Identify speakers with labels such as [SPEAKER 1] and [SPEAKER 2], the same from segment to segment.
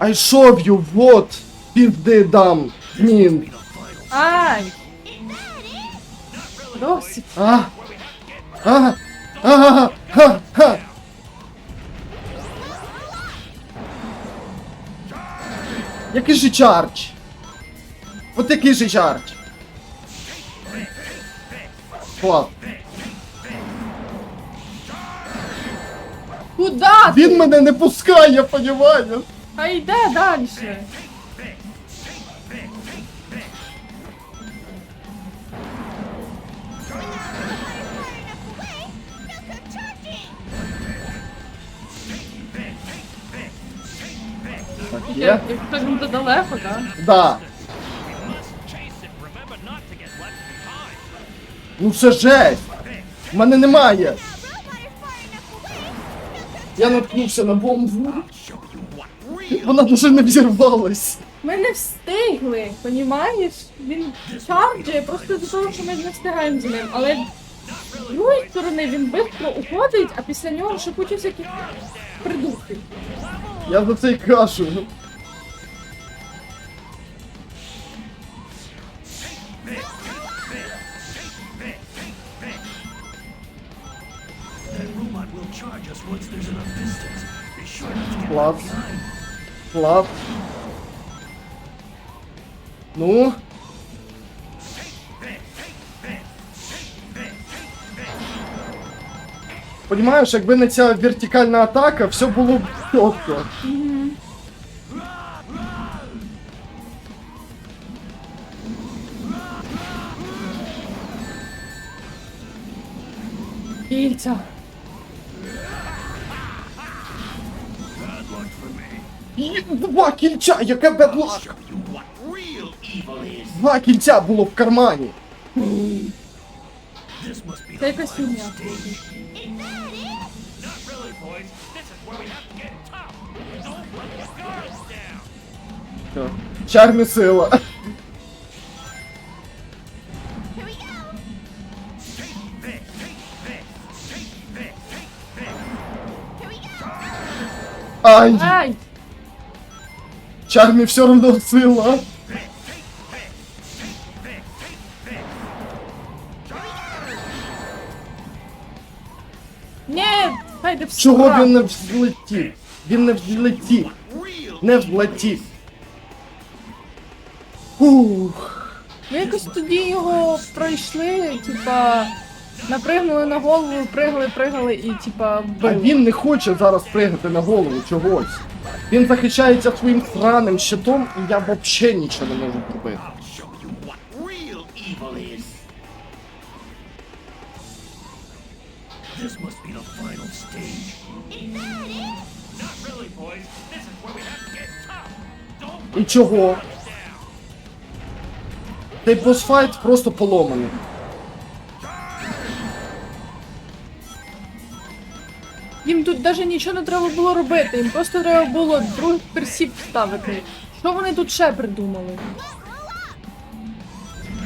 [SPEAKER 1] I show you what пізди дам. Нін.
[SPEAKER 2] Ай! Досить.
[SPEAKER 1] А. А. А. Який же чардж? От який же чардж? Клас.
[SPEAKER 2] Куда?
[SPEAKER 1] Він мене не пускає, понімаєш?
[SPEAKER 2] А йде далі.
[SPEAKER 1] Так, є?
[SPEAKER 2] Як- Якщо він далеко, так?
[SPEAKER 1] Да. Ну це жесть. У мене немає. Я наткнувся на бомбу. Вона дуже не взірвалась.
[SPEAKER 2] Ми не встигли, понімаєш? Він чарджує просто до того, що ми не встигаємо за ним. Але з другої сторони він швидко уходить, а після нього ще куча всяких придурків.
[SPEAKER 1] Я за це й кажу. Клас. Ну. Понімаєш, якби не ця вертикальна атака, все було б чітко.
[SPEAKER 2] Кільця.
[SPEAKER 1] Два кільця, яке бедлак! Два кільця було в кармані.
[SPEAKER 2] Це якась фігня.
[SPEAKER 1] Чарні сила. Ай,
[SPEAKER 2] Ай!
[SPEAKER 1] Чармі все равно сила.
[SPEAKER 2] Ні! Хай де все.
[SPEAKER 1] Чого він не взлетів? Він не взлетів. Не взлетів. Ух.
[SPEAKER 2] Ми якось тоді його пройшли, типа, напригнули на голову, пригали, пригали і типа
[SPEAKER 1] А він не хоче зараз пригати на голову чогось. Він захищається своїм сраним щитом, і я взагалі нічого не можу зробити.
[SPEAKER 3] show you what real evil is. This must be the final stage. Not really, boys. This is where we have to get tough. Don't
[SPEAKER 1] І чого? Цей босфайт просто поломаний.
[SPEAKER 2] Їм тут навіть нічого не треба було робити, їм просто треба було другий персів ставити. Що вони тут ще придумали?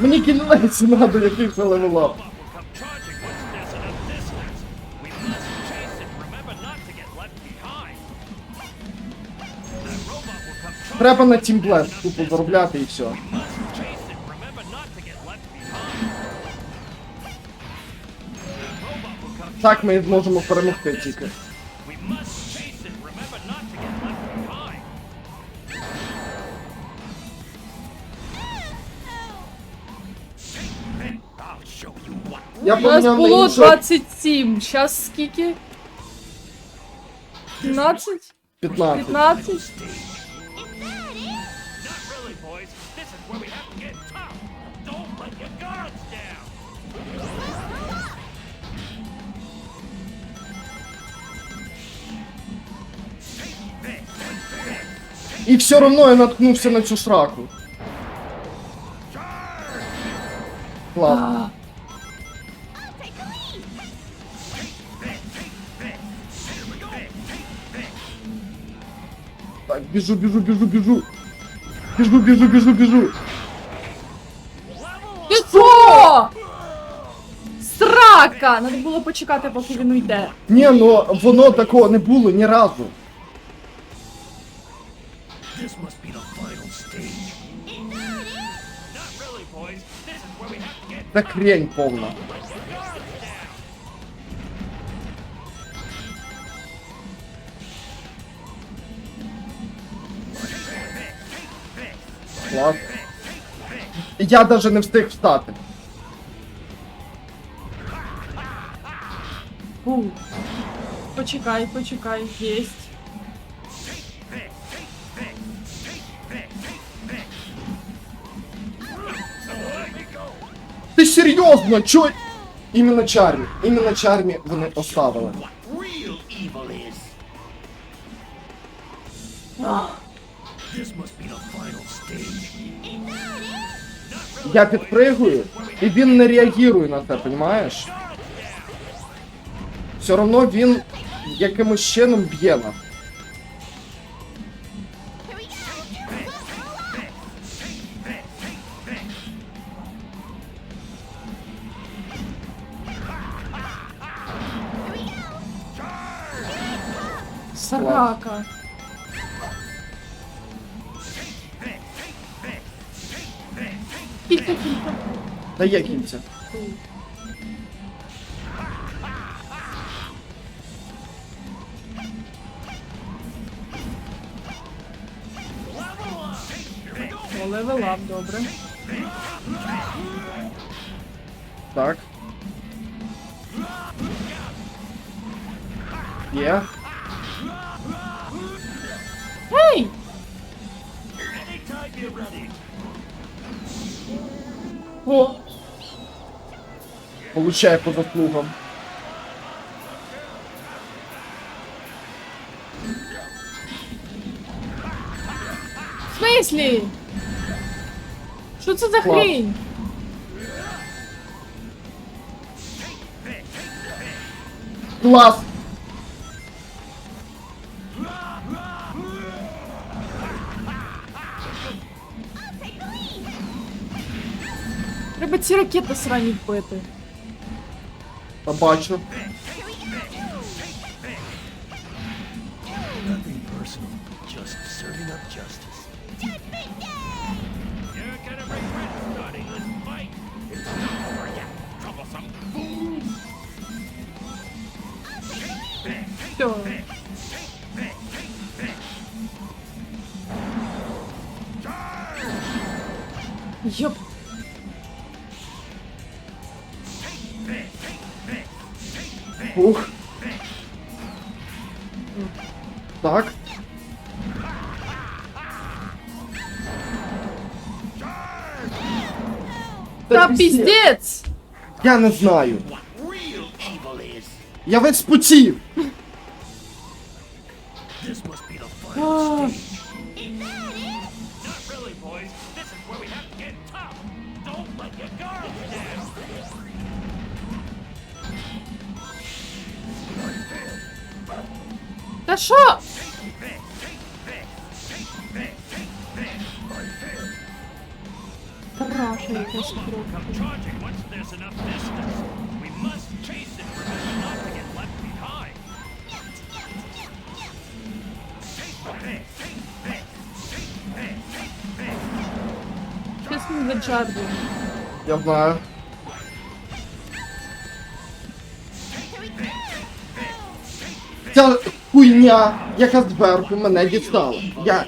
[SPEAKER 1] Мені кінець надо левелап.
[SPEAKER 3] will come charging.
[SPEAKER 1] Треба на тімблет тупо заробляти і все. Так ми зможемо перемогти тільки. Я
[SPEAKER 2] У нас
[SPEAKER 1] поміняв на
[SPEAKER 2] було
[SPEAKER 1] іншу
[SPEAKER 2] 27, зараз скільки? 17?
[SPEAKER 1] 15.
[SPEAKER 2] 15?
[SPEAKER 1] І все одно я наткнувся на цю сраку. Ладно. Так, біжу, біжу, біжу. Біжу, біжу, біжу, біжу.
[SPEAKER 2] Ти що? Срака! Надо було почекати, поки він уйде.
[SPEAKER 1] Ні, ну воно такого не було ні разу.
[SPEAKER 3] This is where we have to get
[SPEAKER 1] Це хрень повна. Клас. Я даже не встиг встати.
[SPEAKER 2] Фу. Почекай, почекай, єсть.
[SPEAKER 1] Серйозно? Чо? Іменно Чармі. Іменно Чармі вони
[SPEAKER 3] stage.
[SPEAKER 1] Я підпригую, і він не реагує на це, понімаєш? Все одно він якимось чином б'є нас.
[SPEAKER 2] Кілька, кілька.
[SPEAKER 1] Та є.
[SPEAKER 2] О, левелап, добре.
[SPEAKER 1] Так. Є.
[SPEAKER 2] О,
[SPEAKER 1] Получає по заслугам.
[SPEAKER 2] в смислі? Що це за хрень?
[SPEAKER 1] Клас!
[SPEAKER 2] Ці ракети срані вбити.
[SPEAKER 1] Та бачу.
[SPEAKER 3] Nothing personal.
[SPEAKER 1] Ух. Так.
[SPEAKER 2] Та піздець!
[SPEAKER 1] Я не знаю. Я весь спотів.
[SPEAKER 3] To get left behind.
[SPEAKER 2] Щас ми вичардуємо.
[SPEAKER 1] Я знаю. Ця хуйня, яка зверху мене дістала. Я.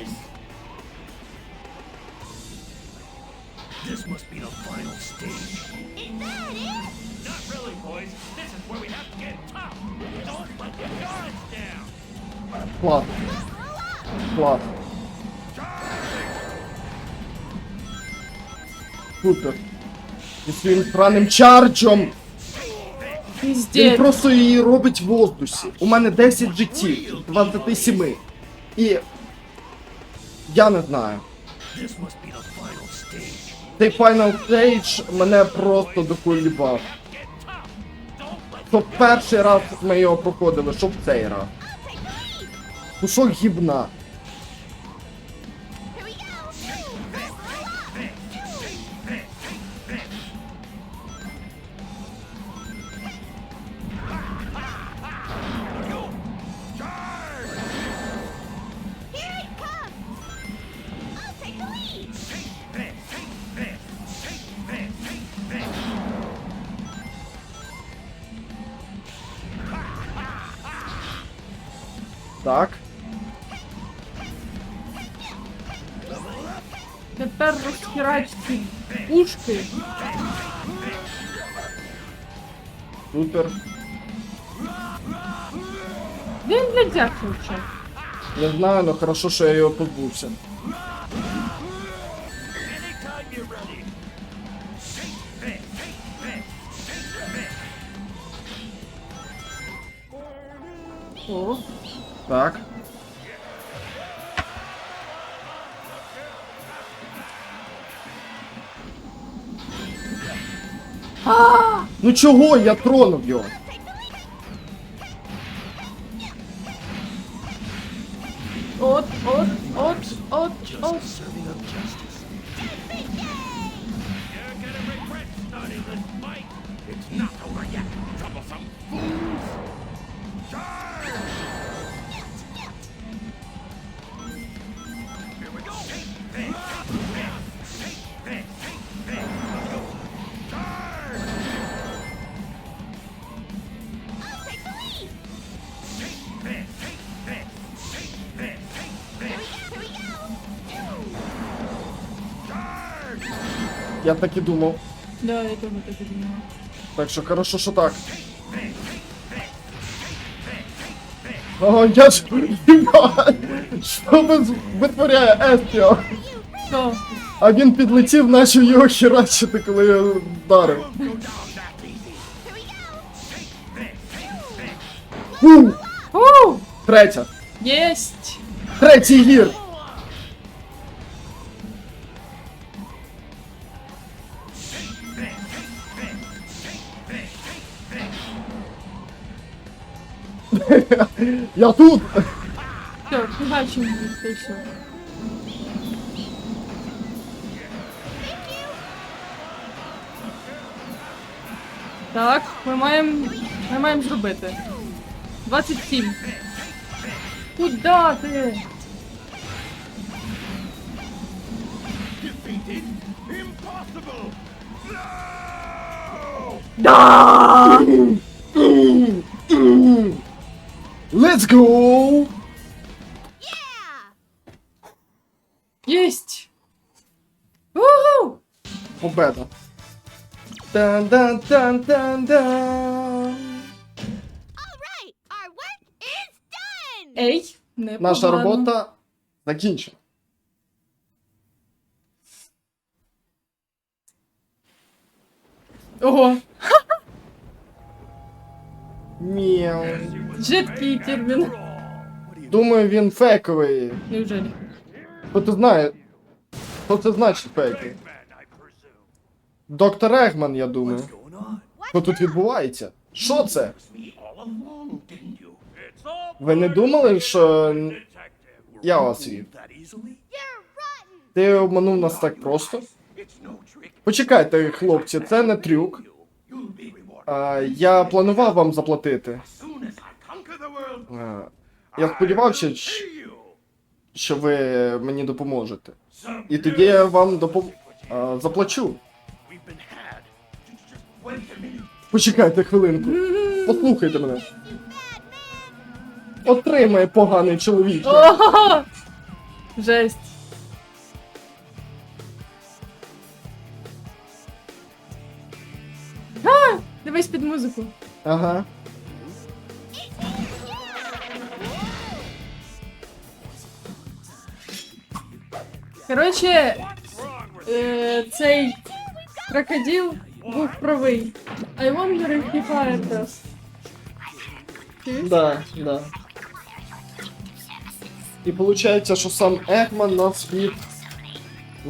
[SPEAKER 3] This must be the final stage. Not really, boys. This is where we have to get tough. Don't let your guards down.
[SPEAKER 1] Клас. Клас. Супер. Зі своїм странним чарджом. Він просто її робить в воздусі. У мене 10 життів, 27. І. Я не знаю. Цей Final Stage мене просто
[SPEAKER 3] let
[SPEAKER 1] То перший раз ми його проходили, що в цей раз. Кусок гібна.
[SPEAKER 2] Розхірач пушки.
[SPEAKER 1] Супер.
[SPEAKER 2] Де він, блядь, взявся взагалі?
[SPEAKER 1] Не знаю, но хорошо, що я його позбувся.
[SPEAKER 3] Anytime you're
[SPEAKER 1] Ну чого я тронув його?
[SPEAKER 2] от, от, от, от, от.
[SPEAKER 1] Я так і думав.
[SPEAKER 2] Да, я теж так і думала.
[SPEAKER 1] Так що хорошо, що так. О, я ж... Що ви витворяє Естіо?
[SPEAKER 2] Що?
[SPEAKER 1] А він підлетів, начав його херачити, коли я вдарив. Фу!
[SPEAKER 2] Фу!
[SPEAKER 1] Третя.
[SPEAKER 2] Єсть!
[SPEAKER 1] Третій гір. Я тут.
[SPEAKER 2] Все, побачимо, ти все. Так, ми маємо. Ми маємо зробити. 27. Куда ти? Да!
[SPEAKER 1] Let's go!
[SPEAKER 2] Есть! Уху!
[SPEAKER 1] Победа.
[SPEAKER 2] Тан-тан-тан-тан-тан! Не
[SPEAKER 1] Наша погано. Ну. робота закінчена.
[SPEAKER 2] Ого.
[SPEAKER 1] Мяу.
[SPEAKER 2] Жидкий термін.
[SPEAKER 1] Думаю, він фейковий.
[SPEAKER 2] Неужели?
[SPEAKER 1] Бо ти знаєш. Що це значить фейковий? Доктор Егман, я думаю. Що тут відбувається? Що це? Ви не думали, що я вас вів? Ти обманув нас так просто? Почекайте, хлопці, це не трюк. А, я планував вам заплатити. Я сподівався,
[SPEAKER 3] I will
[SPEAKER 1] щ-
[SPEAKER 3] pay you.
[SPEAKER 1] що ви мені допоможете. І тоді я вам допом... заплачу. Почекайте хвилинку. Послухайте мене. Отримай поганий чоловік.
[SPEAKER 2] Жесть. А, дивись під музику.
[SPEAKER 1] Ага.
[SPEAKER 2] Коротше, е, цей крокодил був правий. I wonder if he fired us. Чуєш?
[SPEAKER 1] Да, да. І виходить, що сам Егман нас від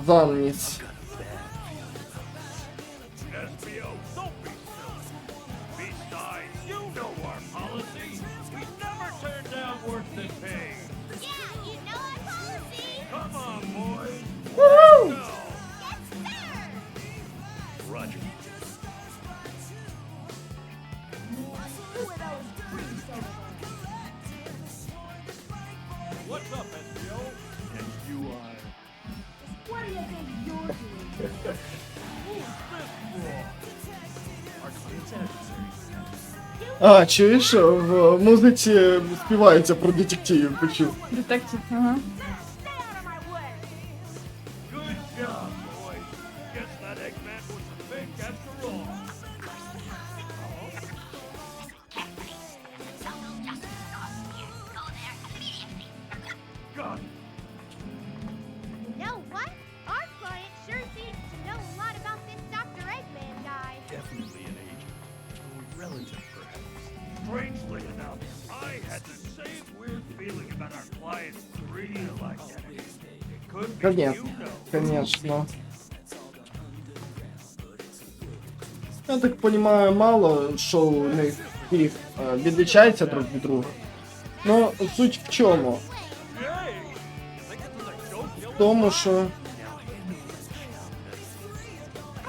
[SPEAKER 1] заніс. А, чуєш, в музиці співається про детективів, почув.
[SPEAKER 2] Детектив, ага.
[SPEAKER 1] Конечно, конечно. Я так понимаю, мало що у них їх відлічається друг від друга. Ну, суть в чому? В тому, що.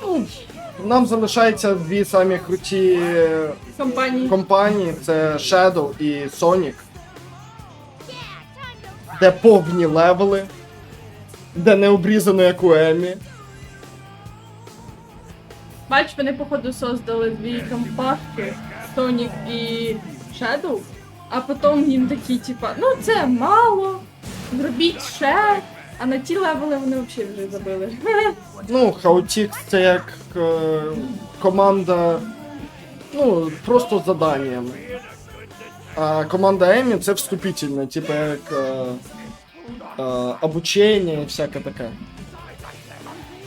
[SPEAKER 1] Ну, нам залишається дві самі круті е,
[SPEAKER 2] Компанії.
[SPEAKER 1] компанії: це Shadow і Sonic, де повні левели, де не обрізано як у Емі.
[SPEAKER 2] Бач, вони походу создали дві компашки Sonic і Shadow, а потім їм такі, типа, ну це мало, зробіть ще, а на ті левели вони взагалі вже забили.
[SPEAKER 1] Ну, Хаутікс це як е, команда. Ну, просто з заданнями. А команда Емі це вступительна, типу як е, е, обучення і всяке таке.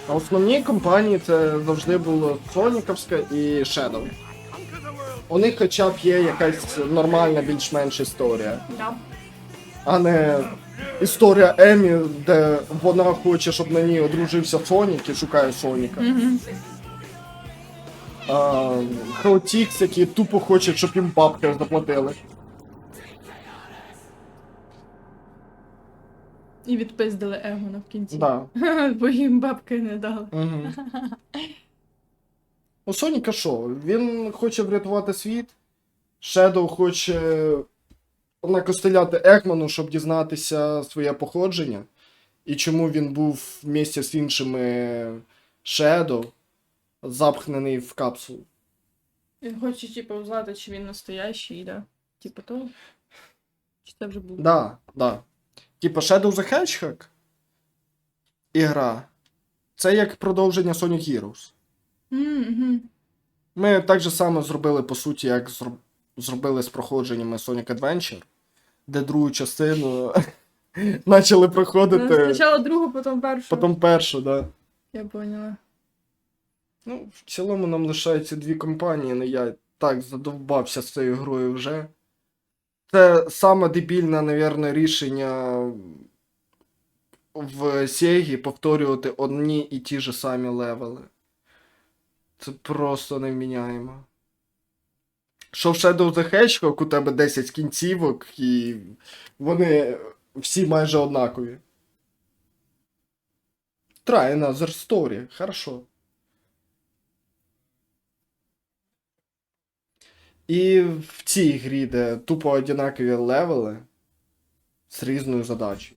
[SPEAKER 1] А основні компанії це завжди було Соніковська і Shadow. У них хоча б є якась нормальна більш-менш історія.
[SPEAKER 2] Да.
[SPEAKER 1] а не історія Емі, де вона хоче, щоб на ній одружився Сонік і шукає Соніка.
[SPEAKER 2] Мгм.
[SPEAKER 1] А, Хаотікс, які тупо хочуть, щоб їм бабки заплатили.
[SPEAKER 2] І відпиздили Егона в кінці.
[SPEAKER 1] Да.
[SPEAKER 2] Бо їм бабки не дали.
[SPEAKER 1] Угу. У Соніка що? Він хоче врятувати світ. Шедоу хоче накостеляти Екману, щоб дізнатися своє походження. І чому він був в місті з іншими Шедоу, запхнений в капсулу.
[SPEAKER 2] Він хоче, типу, узнати, чи він настоящий, да? Типу того. Чи це вже було?
[SPEAKER 1] Да, да. Типа Shadow the Hedgehog ігра. Це як продовження Sonic Heroes.
[SPEAKER 2] Угу.
[SPEAKER 1] Ми так же само зробили, по суті, як зроб- зробили з проходженнями Sonic Adventure, де другу частину почали проходити,
[SPEAKER 2] Спочатку другу, потім першу.
[SPEAKER 1] потім першу, да.
[SPEAKER 2] Я поняла.
[SPEAKER 1] Ну, в цілому нам лишаються дві компанії, але я так задовбався з цією грою вже. Це саме дебільне, навірно, рішення в Сегі повторювати одні і ті ж самі левели. Це просто невміняємо. Що в Shadow the Hedgehog у тебе 10 кінцівок, і вони всі майже однакові. Try another story, хорошо. І в цій грі, де тупо однакові левели з різною задачею.